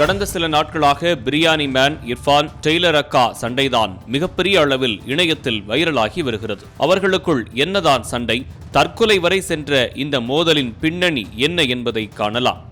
கடந்த சில நாட்களாக பிரியாணி மேன் இர்ஃபான் டெய்லர் அக்கா சண்டைதான் மிகப்பெரிய அளவில் இணையத்தில் வைரலாகி வருகிறது. அவர்களுக்குள் என்னதான் சண்டை தற்கொலை வரை சென்ற இந்த மோதலின் பின்னணி என்ன என்பதை காணலாம்.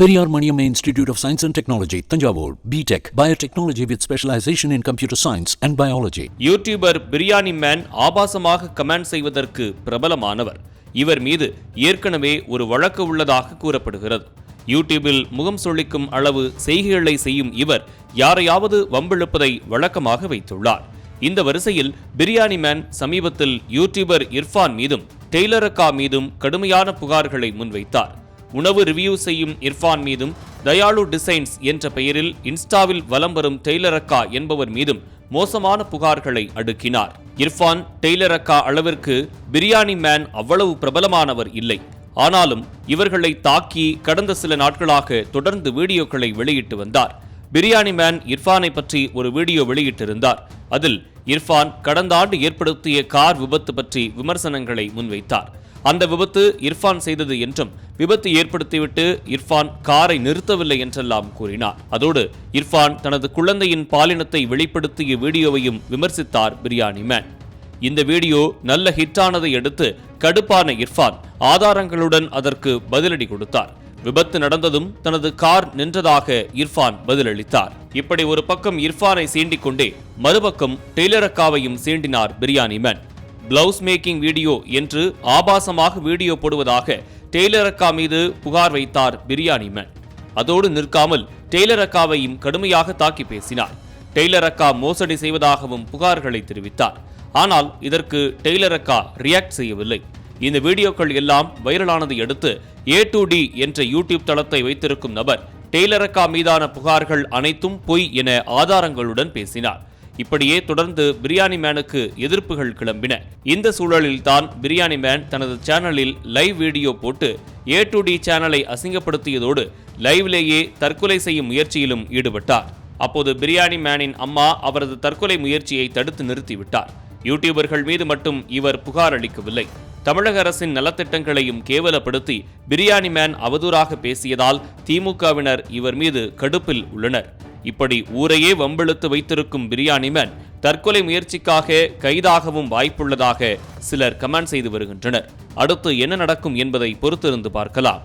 Periyar Maniamma Institute of Science and Technology, Tanjavur, BTech, Biotechnology with specialization in computer science and biology. YouTuber Biryani Man ஆபாசமாக கமெண்ட் செய்வதற்கு பிரபலமானவர். இவர் மீது ஏற்கனவே ஒரு வழக்கு உள்ளதாக கூறப்படுகிறது. யூடியூபில் முகம் சொல்லிக்கும் அளவு செய்கைகளை செய்யும் இவர் யாரையாவது வம்பிழுப்பதை வழக்கமாக வைத்துள்ளார். இந்த வரிசையில் பிரியாணி மேன் சமீபத்தில் யூடியூபர் இர்ஃபான் மீதும் டெய்லரக்கா மீதும் கடுமையான புகார்களை முன்வைத்தார். உணவு ரிவ்யூ செய்யும் இர்ஃபான் மீதும் தயாளு டிசைன்ஸ் என்ற பெயரில் இன்ஸ்டாவில் வலம் வரும் டெய்லரக்கா என்பவர் மீதும் மோசமான புகார்களை அடுக்கினார். இர்ஃபான் டெய்லரக்கா அளவிற்கு பிரியாணி மேன் அவ்வளவு பிரபலமானவர் இல்லை. ஆனாலும் இவர்களை தாக்கி கடந்த சில நாட்களாக தொடர்ந்து வீடியோக்களை வெளியிட்டு வந்தார். பிரியாணி மேன் இர்ஃபானை பற்றி ஒரு வீடியோ வெளியிட்டிருந்தார். அதில் இர்ஃபான் கடந்த ஆண்டு ஏற்படுத்திய கார் விபத்து பற்றி விமர்சனங்களை முன்வைத்தார். அந்த விபத்து இர்ஃபான் செய்தது என்றும் விபத்து ஏற்படுத்திவிட்டு இர்ஃபான் காரை நிறுத்தவில்லை என்றெல்லாம் கூறினார். அதோடு இர்ஃபான் தனது குழந்தையின் பாலினத்தை வெளிப்படுத்திய வீடியோவையும் விமர்சித்தார் பிரியாணி மேன். இந்த வீடியோ நல்ல ஹிட்டானதை அடுத்து கடுப்பான இர்ஃபான் ஆதாரங்களுடன் அதற்கு பதிலடி கொடுத்தார். விபத்து நடந்ததும் தனது கார் நின்றதாக இர்ஃபான் பதிலளித்தார். இப்படி ஒரு பக்கம் இர்ஃபானை சீண்டிக் கொண்டே மறுபக்கம் டெய்லரக்காவையும் சீண்டினார் Biryani Man. Blouse making video என்று ஆபாசமாக வீடியோ போடுவதாக டெய்லரக்கா மீது புகார் வைத்தார் பிரியாணி மேன் அதோடு நிற்காமல் டெய்லரக்காவையும் கடுமையாக தாக்கி பேசினார். டெய்லரக்கா மோசடி செய்வதாகவும் புகார்களை தெரிவித்தார். ஆனால் இதற்கு டெய்லரக்கா ரியாக்ட் செய்யவில்லை. இந்த வீடியோக்கள் எல்லாம் வைரலானதை அடுத்து ஏ டு டி என்ற யூடியூப் தளத்தை வைத்திருக்கும் நபர் டெய்லரக்கா மீதான புகார்கள் அனைத்தும் பொய் என ஆதாரங்களுடன் பேசினார். இப்படியே தொடர்ந்து பிரியாணி மேனுக்கு எதிர்ப்புகள் கிளம்பின. இந்த சூழலில் தான் பிரியாணி மேன் தனது சேனலில் லைவ் வீடியோ போட்டு ஏ டு டி சேனலை அசிங்கப்படுத்தியதோடு லைவ்லேயே தற்கொலை செய்யும் முயற்சியிலும் ஈடுபட்டார். அப்போது பிரியாணி மேனின் அம்மா அவரது தற்கொலை முயற்சியை தடுத்து நிறுத்திவிட்டார். யூடியூபர்கள் மீது மட்டும் இவர் புகார் அளிக்கவில்லை. தமிழக அரசின் நலத்திட்டங்களையும் கேவலப்படுத்தி பிரியாணி மேன் அவதூறாக பேசியதால் திமுகவினர் இவர் மீது கடுப்பில் உள்ளனர். இப்படி ஊரையே வம்பிழுத்து வைத்திருக்கும் பிரியாணி மேன் தற்கொலை முயற்சிக்காக கைதாகவும் வாய்ப்புள்ளதாக சிலர் கமெண்ட் செய்து வருகின்றனர். அடுத்து என்ன நடக்கும் என்பதை பொறுத்திருந்து பார்க்கலாம்.